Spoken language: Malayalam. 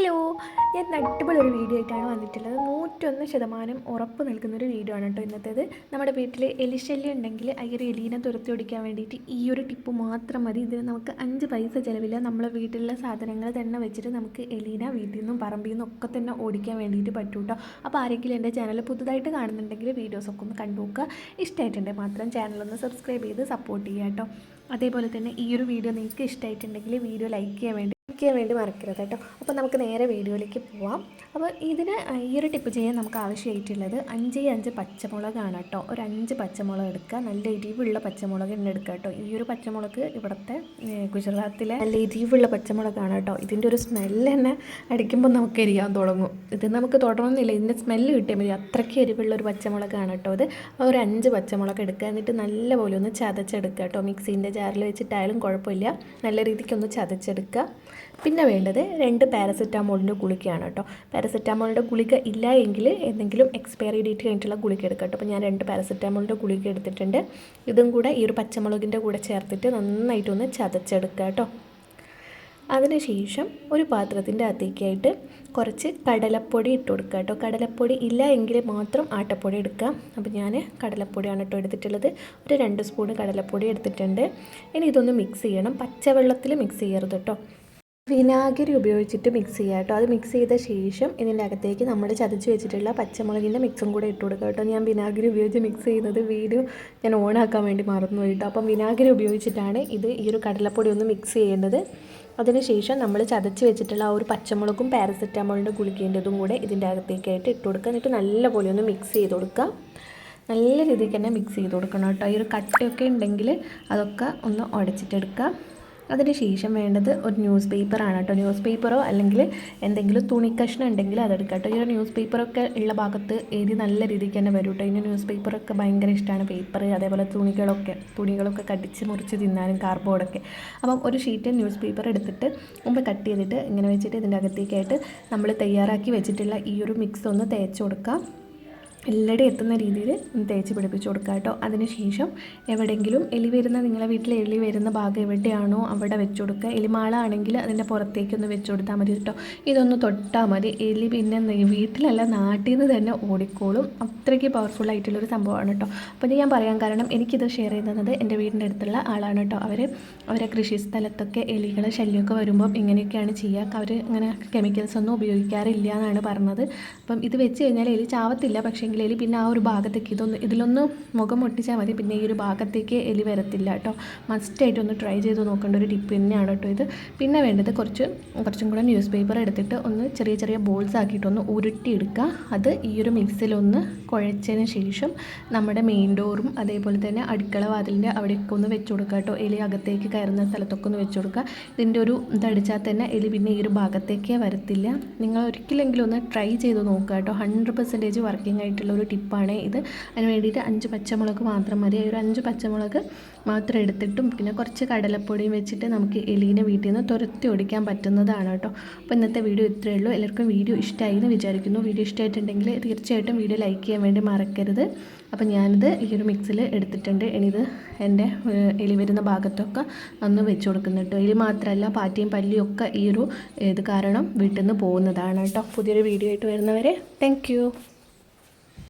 ഹലോ ഞാൻ അടിപൊളി ഒരു വീഡിയോ ആയിട്ടാണ് വന്നിട്ടുള്ളത്. നൂറ്റൊന്ന് ശതമാനം ഉറപ്പ് നൽകുന്ന ഒരു വീഡിയോ ആണ് കേട്ടോ ഇന്നത്തേത്. നമ്മുടെ വീട്ടിൽ എലിശല്യം ഉണ്ടെങ്കിൽ ആ എലീനെ തുരത്തി ഓടിക്കാൻ വേണ്ടിയിട്ട് ഈ ഒരു ടിപ്പ് മാത്രം മതി. ഇതിന് നമുക്ക് അഞ്ച് പൈസ ചിലവില്ല നമ്മളെ വീട്ടിലുള്ള സാധനങ്ങൾ തന്നെ വെച്ചിട്ട് നമുക്ക് എലീന വീട്ടിൽ നിന്നും പറമ്പിൽ നിന്നും ഒക്കെ തന്നെ ഓടിക്കാൻ വേണ്ടിയിട്ട് പറ്റും കേട്ടോ. അപ്പോൾ ആരെങ്കിലും എന്റെ ചാനൽ പുതുതായിട്ട് കാണുന്നുണ്ടെങ്കിൽ വീഡിയോസൊക്കെ ഒന്ന് കണ്ടു നോക്കുക. മാത്രം ചാനലൊന്ന് സബ്സ്ക്രൈബ് ചെയ്ത് സപ്പോർട്ട് ചെയ്യുക കേട്ടോ. അതേപോലെ തന്നെ ഈ ഒരു വീഡിയോ നിങ്ങൾക്ക് ഇഷ്ടമായിട്ടുണ്ടെങ്കിൽ വീഡിയോ ലൈക്ക് ചെയ്യാൻ വേണ്ടി ചെയ്യാൻ വേണ്ടി മറക്കരുത് കേട്ടോ. അപ്പോൾ നമുക്ക് നേരെ വീഡിയോയിലേക്ക് പോവാം. അപ്പോൾ ഇതിന് ഈ ഒരു ടിപ്പ് ചെയ്യാൻ നമുക്ക് ആവശ്യമായിട്ടുള്ളത് അഞ്ച് അഞ്ച് പച്ചമുളകാണ് കേട്ടോ. ഒരു അഞ്ച് പച്ചമുളക് എടുക്കുക. നല്ല എരിവുള്ള പച്ചമുളക് തന്നെ എടുക്കുക കേട്ടോ. ഈ ഒരു പച്ചമുളക് ഇവിടുത്തെ ഗുജറാത്തിലെ നല്ല എരിവുള്ള പച്ചമുളകാണ് കേട്ടോ. ഇതിന്റെ ഒരു സ്മെല്ല് തന്നെ അടിക്കുമ്പോൾ നമുക്ക് എരിയാൻ തുടങ്ങും. ഇത് നമുക്ക് തുടങ്ങുന്നില്ല. ഇതിന്റെ സ്മെല്ല് കിട്ടിയാൽ മതി. അത്രയ്ക്ക് എരിവുള്ള ഒരു പച്ചമുളകാണ് കേട്ടോ അത് ഒരു അഞ്ച് പച്ചമുളക് എടുക്കുക. എന്നിട്ട് നല്ല പോലെ ഒന്ന് ചതച്ചെടുക്കുക കേട്ടോ. മിക്സീന്റെ ജാറിൽ വെച്ചിട്ടായാലും കുഴപ്പമില്ല. നല്ല രീതിക്കൊന്ന് ചതച്ചെടുക്കുക. പിന്നെ വേണ്ടത് രണ്ട് പാരസെറ്റാമോളിന്റെ ഗുളികയാണ് കേട്ടോ. പാരസെറ്റാമോളിന്റെ ഗുളിക ഇല്ല എങ്കിൽ എന്തെങ്കിലും എക്സ്പയറി ഡേറ്റ് കഴിഞ്ഞിട്ടുള്ള ഗുളിക എടുക്കാം കേട്ടോ. അപ്പോൾ ഞാൻ രണ്ട് പാരസെറ്റാമോളിന്റെ ഗുളിക എടുത്തിട്ടുണ്ട്. ഇതും കൂടെ ഈ ഒരു പച്ചമുളകിന്റെ കൂടെ ചേർത്തിട്ട് നന്നായിട്ടൊന്ന് ചതച്ചെടുക്കുക കേട്ടോ. അതിനുശേഷം ഒരു പാത്രത്തിന്റെ അകത്തേക്കായിട്ട് കുറച്ച് കടലപ്പൊടി ഇട്ട് കൊടുക്കുക കേട്ടോ. കടലപ്പൊടി ഇല്ല എങ്കിൽ മാത്രം ആട്ടപ്പൊടി എടുക്കുക. അപ്പോൾ ഞാൻ കടലപ്പൊടിയാണ് കേട്ടോ എടുത്തിട്ടുള്ളത്. ഒരു രണ്ട് സ്പൂൺ കടലപ്പൊടി എടുത്തിട്ടുണ്ട്. ഇനി ഇതൊന്ന് മിക്സ് ചെയ്യണം. പച്ചവെള്ളത്തിൽ മിക്സ് ചെയ്യരുത് കേട്ടോ. വിനാഗിരി ഉപയോഗിച്ചിട്ട് മിക്സ് ചെയ്യുക കേട്ടോ. അത് മിക്സ് ചെയ്ത ശേഷം ഇതിന്റെ അകത്തേക്ക് നമ്മൾ ചതച്ച് വെച്ചിട്ടുള്ള പച്ചമുളകിന്റെ മിക്സും കൂടെ ഇട്ട് കൊടുക്കുക കേട്ടോ. ഞാൻ വിനാഗിരി ഉപയോഗിച്ച് മിക്സ് ചെയ്യുന്നത് വീഡിയോ ഞാൻ ഓണാക്കാൻ വേണ്ടി മറന്നു കേട്ടോ. അപ്പം വിനാഗിരി ഉപയോഗിച്ചിട്ടാണ് ഇത് ഈ ഒരു കടലപ്പൊടി ഒന്ന് മിക്സ് ചെയ്യേണ്ടത്. അതിനുശേഷം നമ്മൾ ചതച്ച് വെച്ചിട്ടുള്ള ആ ഒരു പച്ചമുളകും പാരസെറ്റാമോളിന്റെ ഗുളികേന്റെതും കൂടെ ഇതിന്റെ അകത്തേക്കായിട്ട് ഇട്ട് കൊടുക്കുക എന്നിട്ട് നല്ലപോലെ ഒന്ന് മിക്സ് ചെയ്ത് കൊടുക്കുക നല്ല രീതിക്ക് തന്നെ മിക്സ് ചെയ്ത് കൊടുക്കണം കേട്ടോ. ഈ ഒരു കട്ടയൊക്കെ ഉണ്ടെങ്കിൽ അതൊക്കെ ഒന്ന് ഉടച്ചിട്ടെടുക്കുക അതിന് ശേഷം വേണ്ടത് ഒരു ന്യൂസ് പേപ്പറാണ് കേട്ടോ. ന്യൂസ് പേപ്പറോ അല്ലെങ്കിൽ എന്തെങ്കിലും തുണിക്കഷ്ണം ഉണ്ടെങ്കിൽ അതെടുക്കാം കേട്ടോ. ഈ ന്യൂസ് പേപ്പറൊക്കെ ഉള്ള ഭാഗത്ത് എഴുതി നല്ല രീതിക്ക് തന്നെ വരും കേട്ടോ. ഇതിന്റെ ന്യൂസ് പേപ്പറൊക്കെ ഭയങ്കര ഇഷ്ടമാണ് പേപ്പർ അതേപോലെ തുണികളൊക്കെ തുണികളൊക്കെ കടിച്ച് മുറിച്ച് തിന്നാനും കാർബോർഡൊക്കെ അപ്പം ഒരു ഷീറ്റ് ന്യൂസ് പേപ്പർ എടുത്തിട്ട് മുമ്പ് കട്ട് ചെയ്തിട്ട് ഇങ്ങനെ വെച്ചിട്ട് ഇതിന്റെ അകത്തേക്കായിട്ട് നമ്മൾ തയ്യാറാക്കി വെച്ചിട്ടുള്ള ഈ ഒരു മിക്സ് ഒന്ന് തേച്ച് കൊടുക്കാം എല്ലാവരും എത്തുന്ന രീതിയിൽ തേച്ച് പിടിപ്പിച്ച് കൊടുക്കുക കേട്ടോ. അതിനുശേഷം എവിടെയെങ്കിലും എലി വരുന്ന നിങ്ങളെ വീട്ടിൽ എലി വരുന്ന ഭാഗം എവിടെയാണോ അവിടെ വെച്ച് കൊടുക്കുക. എലിമാള ആണെങ്കിൽ അതിന്റെ പുറത്തേക്കൊന്ന് വെച്ച് കൊടുത്താൽ മതി കേട്ടോ. ഇതൊന്ന് തൊട്ടാൽ മതി. എലി പിന്നെ വീട്ടിലല്ല നാട്ടിൽ നിന്ന് തന്നെ ഓടിക്കോളും. അത്രയ്ക്ക് പവർഫുൾ ആയിട്ടുള്ളൊരു സംഭവമാണ് കേട്ടോ. അപ്പോൾ ഇത് ഞാൻ പറയാൻ കാരണം എനിക്കിത് ഷെയർ ചെയ്യുന്നത് എന്റെ വീടിന്റെ അടുത്തുള്ള ആളാണ് കേട്ടോ. അവർ അവരെ കൃഷി സ്ഥലത്തൊക്കെ എലികളെ ശല്യമൊക്കെ വരുമ്പം ഇങ്ങനെയൊക്കെയാണ് ചെയ്യുക. അവർ അങ്ങനെ കെമിക്കൽസ് ഒന്നും ഉപയോഗിക്കാറില്ല എന്നാണ് പറഞ്ഞത്. അപ്പം ഇത് വെച്ച് കഴിഞ്ഞാൽ എലി ചാവത്തില്ല. പക്ഷേ എലി പിന്നെ ആ ഒരു ഭാഗത്തേക്ക് ഇതൊന്ന് ഇതിലൊന്ന് മുഖം ഒട്ടിച്ചാൽ മതി. പിന്നെ ഈ ഒരു ഭാഗത്തേക്ക് എലി വരത്തില്ല കേട്ടോ. മസ്റ്റായിട്ട് ഒന്ന് ട്രൈ ചെയ്ത് നോക്കേണ്ട ഒരു ടിപ്പ് തന്നെയാണ് കേട്ടോ ഇത്. പിന്നെ വേണ്ടത് കുറച്ച് കുറച്ചും കൂടെ ന്യൂസ് പേപ്പർ എടുത്തിട്ട് ഒന്ന് ചെറിയ ചെറിയ ബോൾസ് ആക്കിയിട്ടൊന്ന് ഉരുട്ടിയെടുക്കുക. അത് ഈ ഒരു മിക്സിലൊന്ന് കുഴച്ചതിന് ശേഷം നമ്മുടെ മെയിൻ ഡോറും അതേപോലെ തന്നെ അടുക്കള വാതിലിന്റെ അവിടെയൊക്കെ ഒന്ന് വെച്ച് കൊടുക്കുക കേട്ടോ. എലി അകത്തേക്ക് കയറുന്ന സ്ഥലത്തൊക്കെ ഒന്ന് വെച്ച് കൊടുക്കുക. ഇതിന്റെ ഒരു ഇതടിച്ചാൽ തന്നെ എലി പിന്നെ ഈ ഒരു ഭാഗത്തേക്കേ വരത്തില്ല. നിങ്ങൾ ഒരിക്കലെങ്കിലും ഒന്ന് ട്രൈ ചെയ്ത് നോക്കുക കേട്ടോ. ഹൺഡ്രഡ് പെർസെന്റേജ് വർക്കിംഗ് ആയിട്ട് ആയിട്ടുള്ള ഒരു ടിപ്പാണ്. ഇത് അതിന് വേണ്ടിയിട്ട് അഞ്ച് പച്ചമുളക് മാത്രം മതി. ഒരു അഞ്ച് പച്ചമുളക് മാത്രം എടുത്തിട്ടും പിന്നെ കുറച്ച് കടലപ്പൊടിയും വെച്ചിട്ട് നമുക്ക് എലീനെ വീട്ടിൽ നിന്ന് തുരത്തി ഓടിക്കാൻ പറ്റുന്നതാണ് കേട്ടോ. അപ്പോൾ ഇന്നത്തെ വീഡിയോ ഇത്രയേ ഉള്ളൂ. എല്ലാവർക്കും വീഡിയോ ഇഷ്ടമായി എന്ന് വിചാരിക്കുന്നു. വീഡിയോ ഇഷ്ടമായിട്ടുണ്ടെങ്കിൽ തീർച്ചയായിട്ടും വീഡിയോ ലൈക്ക് ചെയ്യാൻ വേണ്ടി മറക്കരുത്. അപ്പോൾ ഞാനിത് ഈ ഒരു മിക്സിൽ എടുത്തിട്ടുണ്ട്. ഇനിയിത് എന്റെ എലി വരുന്ന ഭാഗത്തൊക്കെ ഒന്ന് വെച്ച് കൊടുക്കുന്നുണ്ട് എലി മാത്രമല്ല പാറ്റിയും പല്ലിയും ഒക്കെ ഈ ഒരു ഇത് കാരണം വീട്ടിൽ നിന്ന് പോകുന്നതാണ് കേട്ടോ. പുതിയൊരു വീഡിയോ ആയിട്ട് വരുന്നവരെ താങ്ക്